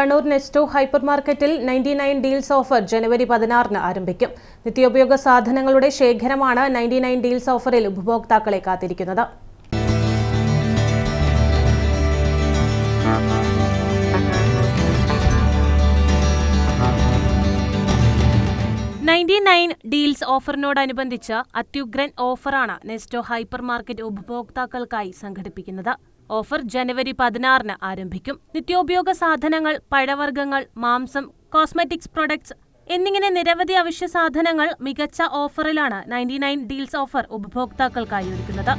Kannur Nesto hyper മാർക്കറ്റിൽ ninety nine deals offer ജനുവരി പതിനാറിന് ആരംഭിക്കും. നിത്യോപയോഗ സാധനങ്ങളുടെ ശേഖരമാണ് നയന്റി നയൻ ഡീൽസ് ഓഫറിൽ ഉപഭോക്താക്കളെ കാത്തിരിക്കുന്നത്. നയന്റി നയൻ ഡീൽസ് ഓഫറിനോടനുബന്ധിച്ച് അത്യുഗ്രൻ ഓഫറാണ് നെസ്റ്റോ ഹൈപ്പർ മാർക്കറ്റ് ഉപഭോക്താക്കൾക്കായി സംഘടിപ്പിക്കുന്നത്. ഓഫർ ജനുവരി പതിനാറിന് ആരംഭിക്കും. നിത്യോപയോഗ സാധനങ്ങൾ പഴവർഗങ്ങൾ മാംസം കോസ്മെറ്റിക്സ് പ്രൊഡക്ട്സ് എന്നിങ്ങനെ നിരവധി അവശ്യ സാധനങ്ങൾ മികച്ച ഓഫറിലാണ് നയന്റി നയൻ ഡീൽസ് ഓഫർ ഉപഭോക്താക്കൾക്കായി ഒരുക്കുന്നത്.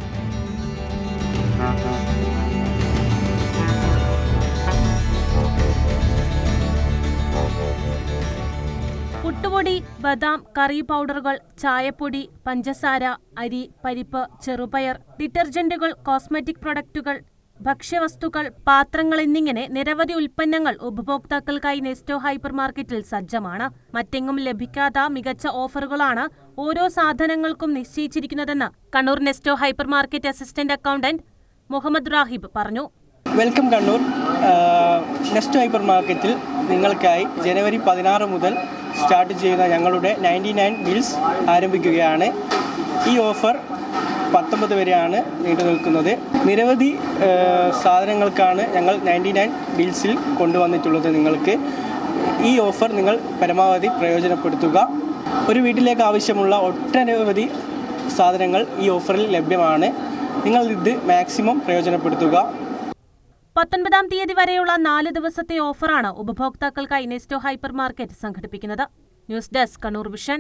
പുട്ടുപൊടി ബദാം കറി പൗഡറുകൾ ചായപ്പൊടി പഞ്ചസാര അരി പരിപ്പ് ചെറുപയർ ഡിറ്റർജന്റുകൾ കോസ്മെറ്റിക് പ്രൊഡക്റ്റുകൾ ഭക്ഷ്യവസ്തുക്കൾ പാത്രങ്ങൾ എന്നിങ്ങനെ നിരവധി ഉൽപ്പന്നങ്ങൾ ഉപഭോക്താക്കൾക്കായി നെസ്റ്റോ ഹൈപ്പർ മാർക്കറ്റിൽ സജ്ജമാണ്. മറ്റെങ്ങും ലഭിക്കാത്ത മികച്ച ഓഫറുകളാണ് ഓരോ സാധനങ്ങൾക്കും നിശ്ചയിച്ചിരിക്കുന്നതെന്ന് Kannur Nesto hyper market assistant accountant Muhammad Rahib പറഞ്ഞു. വെൽക്കം കണ്ണൂർ. നെസ്റ്റോ ഹൈപ്പർ മാർക്കറ്റിൽ നിങ്ങൾക്കായി ജനുവരി പതിനാറ് മുതൽ സ്റ്റാർട്ട് ചെയ്യുന്ന ഞങ്ങളുടെ നയന്റി നയൻ ബിൽസ് ആരംഭിക്കുകയാണ്. ഈ ഓഫർ പത്തൊമ്പത് വരെയാണ് നീണ്ടു നിൽക്കുന്നത്. നിരവധി സാധനങ്ങൾക്കാണ് ഞങ്ങൾ നയന്റി നയൻ ബിൽസിൽ കൊണ്ടുവന്നിട്ടുള്ളത് നിങ്ങൾക്ക്. ഈ ഓഫർ നിങ്ങൾ പരമാവധി പ്രയോജനപ്പെടുത്തുക. ഒരു വീട്ടിലേക്ക് ആവശ്യമുള്ള ഒട്ടനവധി സാധനങ്ങൾ ഈ ഓഫറിൽ ലഭ്യമാണ്. നിങ്ങൾ ഇത് മാക്സിമം പ്രയോജനപ്പെടുത്തുക. പത്തൊൻപതാം തീയതി വരെയുള്ള നാല് ദിവസത്തെ ഓഫറാണ് ഉപഭോക്താക്കൾക്കായി നെസ്റ്റോ ഹൈപ്പർ മാർക്കറ്റ് സംഘടിപ്പിക്കുന്നത്. News desk Kannur vision.